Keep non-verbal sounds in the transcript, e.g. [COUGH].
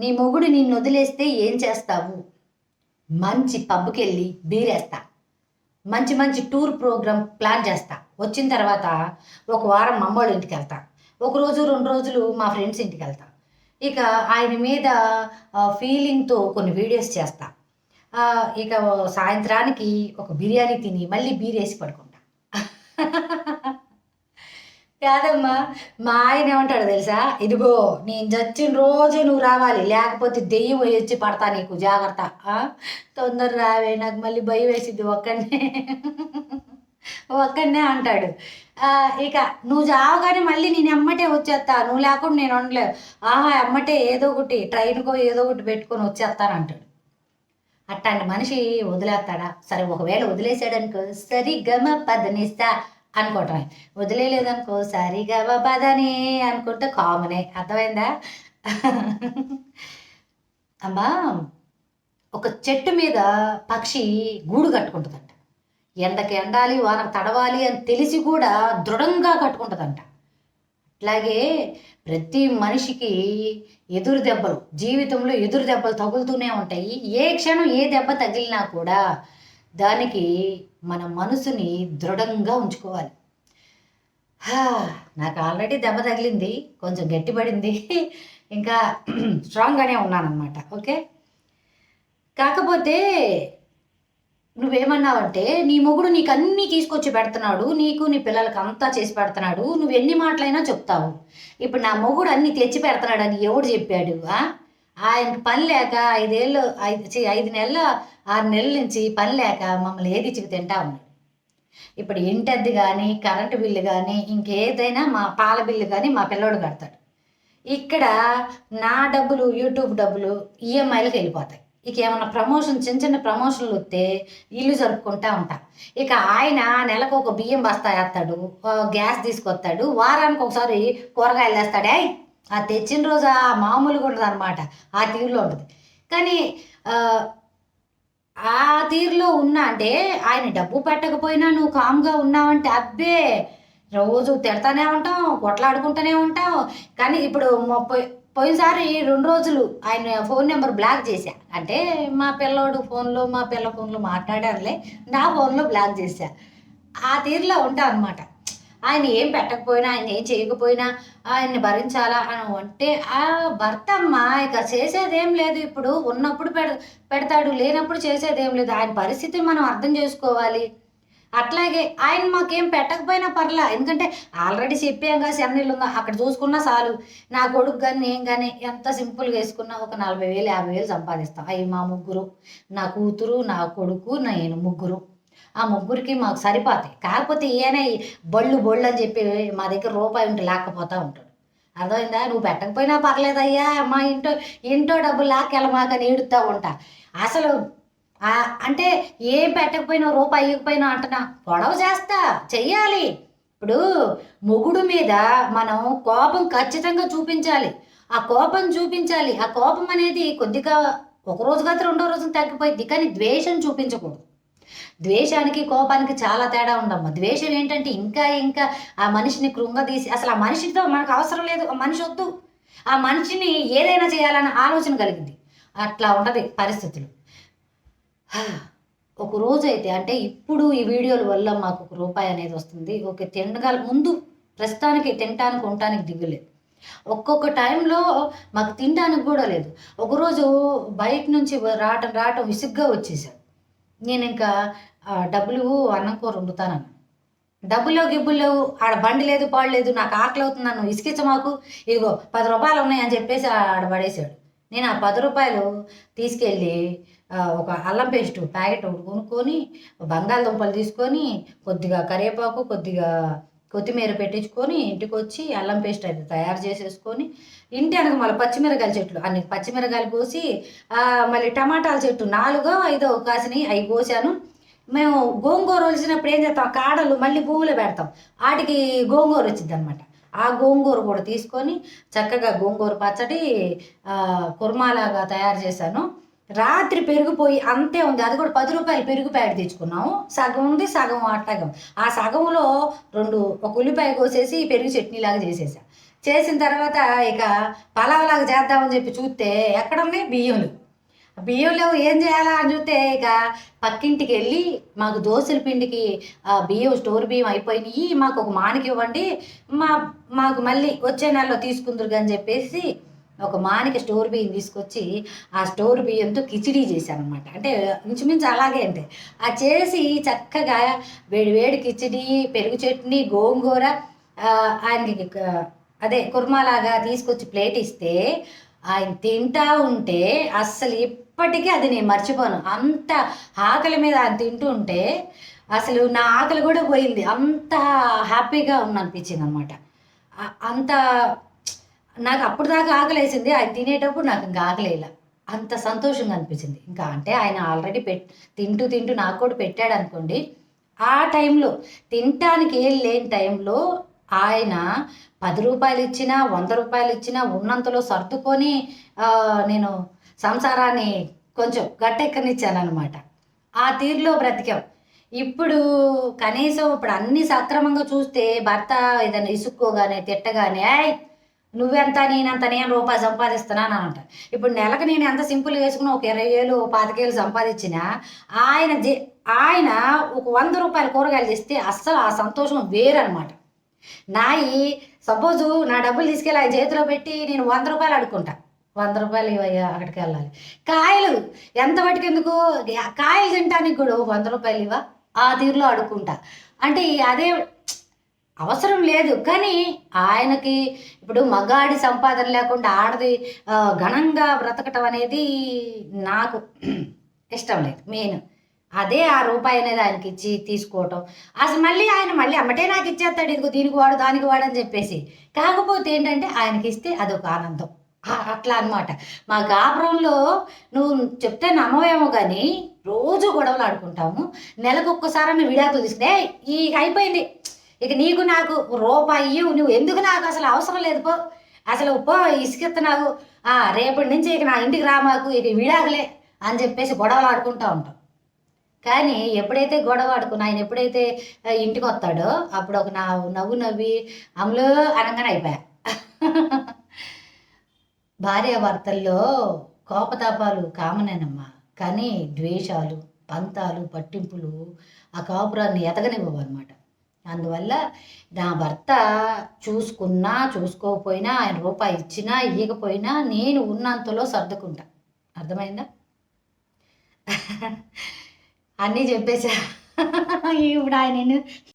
నీ మొగుడు నిన్ను వదిలేస్తే ఏం చేస్తావు? మంచి పబ్కెళ్ళి బీరేస్తా. మంచి మంచి టూర్ ప్రోగ్రామ్ ప్లాన్ చేస్తా. వచ్చిన తర్వాత ఒక వారం మమ్మోళ్ళ ఇంటికి వెళ్తా. ఒక రోజు రెండు రోజులు మా ఫ్రెండ్స్ ఇంటికి వెళ్తా. ఇక ఆయన మీద ఫీలింగ్తో కొన్ని వీడియోస్ చేస్తా. ఇక సాయంత్రానికి ఒక బిర్యానీ తిని మళ్ళీ బీరేసి పడుకుంటా. [LAUGHS] కాదమ్మా మా ఆయన ఏమంటాడు తెలుసా? ఇదిగో నేను చచ్చిన రోజు నువ్వు రావాలి లేకపోతే దెయ్యం వచ్చి పడతా నీకు జాగ్రత్త. ఆ? తొందర రావే నాకు మళ్ళీ భయం వేసిద్ది ఒక్కడనే. ఒక్కడనే అంటాడు. ఆ, ఇక నువ్వు చావగానే మళ్ళీ నేను ఎమ్మటే వచ్చేస్తా నువ్వు లేకుండా నేను ఉండలేవు ఆహా ఎమ్మటే ఏదో ఒకటి ట్రైన్కో ఏదో ఒకటి పెట్టుకొని వచ్చేస్తాను అంటాడు. అట్లాంటి మనిషి వదిలేస్తాడా? సరే ఒకవేళ వదిలేసాడనుకో సరిగమ పదనిస్తా. అనుకోవటమే. వదిలేలేదనుకో సరిగా పదని అనుకుంటే కామనే. అర్థమైందా? అమ్మా ఒక చెట్టు మీద పక్షి గూడు కట్టుకుంటుందంట. ఎండకి ఎండాలి వానకు తడవాలి అని తెలిసి కూడా దృఢంగా కట్టుకుంటుందంట. అట్లాగే ప్రతి మనిషికి ఎదురు దెబ్బలు జీవితంలో ఎదురు దెబ్బలు తగులుతూనే ఉంటాయి. ఏ క్షణం ఏ దెబ్బ తగిలినా కూడా దానికి మన మనసుని దృఢంగా ఉంచుకోవాలి. హా, నాకు ఆల్రెడీ దెబ్బ తగిలింది కొంచెం గట్టిపడింది. [LAUGHS] ఇంకా [CLEARS THROAT] స్ట్రాంగ్గానే ఉన్నానన్నమాట ఓకే? కాకపోతే నువ్వేమన్నావంటే నీ మొగుడు నీకు అన్నీ తీసుకొచ్చి పెడుతున్నాడు నీకు నీ పిల్లలకి అంతా చేసి పెడుతున్నాడు నువ్వు ఎన్ని మాటలైనా చెప్తావు. ఇప్పుడు నా మొగుడు అన్నీ తెచ్చి పెడుతున్నాడు అని ఎవడు చెప్పాడు ఆయన పని లేక ఐదేళ్ళు ఐదు ఐదు నెలల ఆరు నెలల నుంచి పని లేక మమ్మల్ని ఏది ఇచ్చి తింటా ఉన్నాడు. ఇప్పుడు ఇంటద్ది కానీ కరెంటు బిల్లు కానీ ఇంకేదైనా మా పాల బిల్లు కానీ మా పిల్లోడు కడతాడు. ఇక్కడ నా డబ్బులు యూట్యూబ్ డబ్బులు ఈఎంఐలకు వెళ్ళిపోతాయి. ఇక ఏమైనా ప్రమోషన్ చిన్న చిన్న ప్రమోషన్లు వస్తే ఇల్లు జరుపుకుంటా ఉంటా. ఇక ఆయన నెలకు ఒక బియ్యం బస్తా వేస్తాడు గ్యాస్ తీసుకొస్తాడు వారానికి ఒకసారి కూరగాయలు వేస్తాడే ఆ తెచ్చిన రోజు ఆ మామూలుగా ఉండదు అనమాట ఆ తీరులో ఉంటుంది. కానీ ఆ, తీరులో ఉన్నా అంటే ఆయన డబ్బు పెట్టకపోయినా నువ్వు కామ్గా ఉన్నావంటే అబ్బే! రోజు తిడతానే ఉంటాం కొట్లాడుకుంటూనే ఉంటాం. కానీ ఇప్పుడు ముప్పై పోయినసారి రెండు రోజులు ఆయన ఫోన్ నెంబర్ బ్లాక్ చేశా. అంటే మా పిల్లోడు ఫోన్లో మా పిల్ల ఫోన్లో మాట్లాడారులే నా ఫోన్లో బ్లాక్ చేశా. ఆ తీరులో ఉంటా అనమాట ఆయన ఏం పెట్టకపోయినా ఆయన ఏం చేయకపోయినా ఆయన్ని భరించాలా అని అంటే ఆ భర్త అమ్మ ఇక చేసేదేం లేదు. ఇప్పుడు ఉన్నప్పుడు పెడ పెడతాడు లేనప్పుడు చేసేదేం లేదు. ఆయన పరిస్థితిని మనం అర్థం చేసుకోవాలి. అట్లాగే ఆయన మాకేం పెట్టకపోయినా పర్లా. ఎందుకంటే ఆల్రెడీ చెప్పాం కదా సెన్నీళ్ళు ఉందా అక్కడ చూసుకున్నా చాలు. నా కొడుకు కానీ నేను కానీ ఎంత సింపుల్గా వేసుకున్నా ఒక నలభై వేలు యాభై వేలు సంపాదిస్తాం. అవి మా ముగ్గురు. నా కూతురు నా కొడుకు నేను ముగ్గురు. ఆ ముగ్గురికి మాకు సరిపోతాయి. కాకపోతే ఈయన బళ్ళు బళ్ళు అని చెప్పి మా దగ్గర రూపాయి ఉంటే లేకపోతూ ఉంటాడు. అర్థమైందా? నువ్వు పెట్టకపోయినా పర్లేదయ్యా మా ఇంటో ఇంటో డబ్బులు లాక్కెళ్ళమాకని ఏడుస్తూ ఉంటా. అసలు అంటే ఏం పెట్టకపోయినా రూపాయి ఇవ్వకపోయినా అంటున్నా గొడవ చేస్తా చెయ్యాలి. ఇప్పుడు మొగుడు మీద మనం కోపం ఖచ్చితంగా చూపించాలి. ఆ కోపం చూపించాలి. ఆ కోపం అనేది కొద్దిగా ఒక రోజు కాదు రెండో రోజు తగ్గిపోయింది కానీ ద్వేషం చూపించకూడదు. ద్వేషానికి కోపానికి చాలా తేడా ఉండమ్మ ద్వేషం ఏంటంటే ఇంకా ఇంకా ఆ మనిషిని కృంగదీసి అసలు ఆ మనిషితో మనకు అవసరం లేదు మనిషి వద్దు. ఆ మనిషిని ఏదైనా చేయాలన్న ఆలోచన కలిగింది. అట్లా ఉండదు పరిస్థితులు. [SIGHS] ఒక రోజు అయితే అంటే ఇప్పుడు ఈ వీడియోల వల్ల మాకు ఒక రూపాయి అనేది వస్తుంది. ఓకే తినగల ముందు ప్రస్తుతానికి తినటానికి ఉండటానికి దిగులేదు ఒక్కొక్క టైంలో మాకు తినడానికి కూడా లేదు. ఒకరోజు బయట నుంచి రావటం రావటం విసుగ్గా వచ్చేసాడు నేను ఇంకా డబ్బులు అన్నం కూర వండుతానని. డబ్బులు గిబ్బుల్లో ఆడ బండి లేదు పాడు లేదు నాకు ఆకలి అవుతుంది నన్ను ఇసుకిచ్చ మాకు. ఇదిగో పది రూపాయలు ఉన్నాయని చెప్పేసి ఆడ పడేశాడు. నేను ఆ పది రూపాయలు తీసుకెళ్ళి ఒక అల్లం పేస్ట్ ప్యాకెట్ ఒకటి కొనుక్కొని బంగాళదుంపలు తీసుకొని కొద్దిగా కరివేపాకు కొద్దిగా కొత్తిమీర పెట్టించుకొని ఇంటికి వచ్చి అల్లం పేస్ట్ అయితే తయారు చేసేసుకొని ఇంటి అనక మళ్ళీ పచ్చిమిరకాయల చెట్లు అన్ని పచ్చిమిరకాయలు కోసి మళ్ళీ టమాటాల చెట్టు నాలుగో ఐదో కాసిని అవి కోసాను. మేము గోంగూర వచ్చినప్పుడు ఏం చేస్తాం? కాడలు మళ్ళీ పువ్వులు పెడతాం. వాటికి గోంగూర వచ్చింది అనమాట ఆ గోంగూర కూడా తీసుకొని చక్కగా గోంగూర పచ్చడి కుర్మాలాగా తయారు చేశాను. రాత్రి పెరిగిపోయి అంతే ఉంది. అది కూడా పది రూపాయలు పెరుగు ప్యాకెట్ తెచ్చుకున్నాము. సగం ఉంది సగం అట్టగం. ఆ సగంలో రెండు ఒక ఉల్లిపాయ కోసేసి పెరుగు చట్నీ లాగా చేసేసా. చేసిన తర్వాత ఇక పలావలాగా చేద్దామని చెప్పి చూస్తే ఎక్కడ ఉన్నాయి బియ్యంలు బియ్యంలో ఏం చేయాలా అని చూస్తే ఇక పక్కింటికి వెళ్ళి మాకు దోశల పిండికి ఆ, బియ్యం స్టోర్ బియ్యం అయిపోయినాయి. మాకు ఒక మానికి ఇవ్వండి. మా మాకు మళ్ళీ వచ్చే నెలలో తీసుకుందరు అని చెప్పేసి ఒక మానిక స్టోర్ బియ్యం తీసుకొచ్చి ఆ స్టోర్ బియ్యంతో కిచిడీ చేశానమాట అంటే ఇంచుమించు అలాగే అంటే ఆ చేసి చక్కగా వేడి వేడి కిచిడి పెరుగు చట్నీ గోంగూర ఆయనకి అదే కుర్మాలాగా తీసుకొచ్చి ప్లేట్ ఇస్తే ఆయన తింటా ఉంటే అస్సలు ఇప్పటికీ అది నేను మర్చిపోను. అంత ఆకలి మీద ఆయన తింటూ ఉంటే అసలు నా ఆకలి కూడా పోయింది. అంత హ్యాపీగా ఉన్న అనిపించింది అనమాట అంత నాకు అప్పుడు దాకా ఆకలేసింది. అది తినేటప్పుడు నాకు ఇంకా ఆకలేలా. అంత సంతోషంగా అనిపించింది. ఇంకా అంటే ఆయన ఆల్రెడీ పెట్ తింటూ తింటూ నాకు కూడా పెట్టాడు అనుకోండి. ఆ టైంలో తినటానికి ఏం లేని టైంలో ఆయన పది రూపాయలు ఇచ్చినా వంద రూపాయలు ఇచ్చినా ఉన్నంతలో సర్దుకొని నేను సంసారాన్ని కొంచెం గట్టెక్కనిచ్చాను అనమాట ఆ తీరులో బ్రతికాం. ఇప్పుడు కనీసం ఇప్పుడు అన్ని సక్రమంగా చూస్తే భర్త ఏదైనా ఇసుక్కోగానే తిట్టగానే నువ్వెంత నేనంత నేను రూపాయి సంపాదిస్తున్నాను అని ఇప్పుడు నెలకు నేను ఎంత సింపుల్ వేసుకున్నా ఒక ఇరవై వేలు పాతికేలు సంపాదించినా ఆయన జే- ఆయన ఒక వంద రూపాయల కూరగాయలు తెస్తే అస్సలు ఆ సంతోషం వేరనమాట నాయి సపోజు నా డబ్బులు తీసుకెళ్ళి ఆయన చేతిలో పెట్టి నేను వంద రూపాయలు అడుక్కుంటా. వంద రూపాయలు ఇవయ్యా అక్కడికి వెళ్ళాలి. కాయలు ఎంత పట్టుకెందుకు? ఎందుకు కాయలు తినడానికి కూడా వంద రూపాయలు ఇవ్వ. ఆ తీరులో అడుక్కుంటా. అంటే అదే అవసరం లేదు. కానీ ఆయనకి ఇప్పుడు మగాడి సంపాదన లేకుండా ఆడది ఘనంగా బ్రతకటం అనేది నాకు ఇష్టం లేదు. మెయిన్ అదే ఆ రూపాయి అనేది ఆయనకి ఇచ్చి తీసుకోవటం. అసలు మళ్ళీ ఆయన మళ్ళీ అమ్మటే నాకు ఇచ్చేస్తాడు. ఇదిగో దీనికి వాడు దానికి వాడు అని చెప్పేసి. కాకపోతే ఏంటంటే ఆయనకి ఇస్తే అదొక ఆనందం. అట్లా అన్నమాట. మా గాపురంలో నువ్వు చెప్తే నమ్మవేమో కానీ రోజు గొడవలు ఆడుకుంటాము. నెలకు ఒక్కసారి విడాకులు తీసుకునే ఈ అయిపోయింది. ఇక నీకు నాకు రూపాయి నువ్వు ఎందుకు నాకు అసలు అవసరం లేదు పో. అసలు పో ఇసుకెత్తున్నావు ఆ రేపటి నుంచి ఇక నా ఇంటికి రా మాకు ఇక విడాకులే అని చెప్పేసి గొడవలు ఆడుకుంటూ ఉంటాం. కానీ ఎప్పుడైతే గొడవ ఆడుకున్నా ఆయన ఎప్పుడైతే ఇంటికి వస్తాడో అప్పుడు ఒక నా నవ్వు నవ్వి అమలు అనగానే అయిపోయా. భార్యాభర్తల్లో కోపతాపాలు కామనేనమ్మా. కానీ ద్వేషాలు పంతాలు పట్టింపులు ఆ కాపురాన్ని ఎతగనివ్వవు అనమాట అందువల్ల నా భర్త చూసుకున్నా చూసుకోకపోయినా ఆయన రూపాయి ఇచ్చినా ఇవ్వకపోయినా నేను ఉన్నంతలో సర్దుకుంటా. అర్థమైందా? [LAUGHS] అన్నీ చెప్పేసా [LAUGHS] ఇప్పుడు ఆయన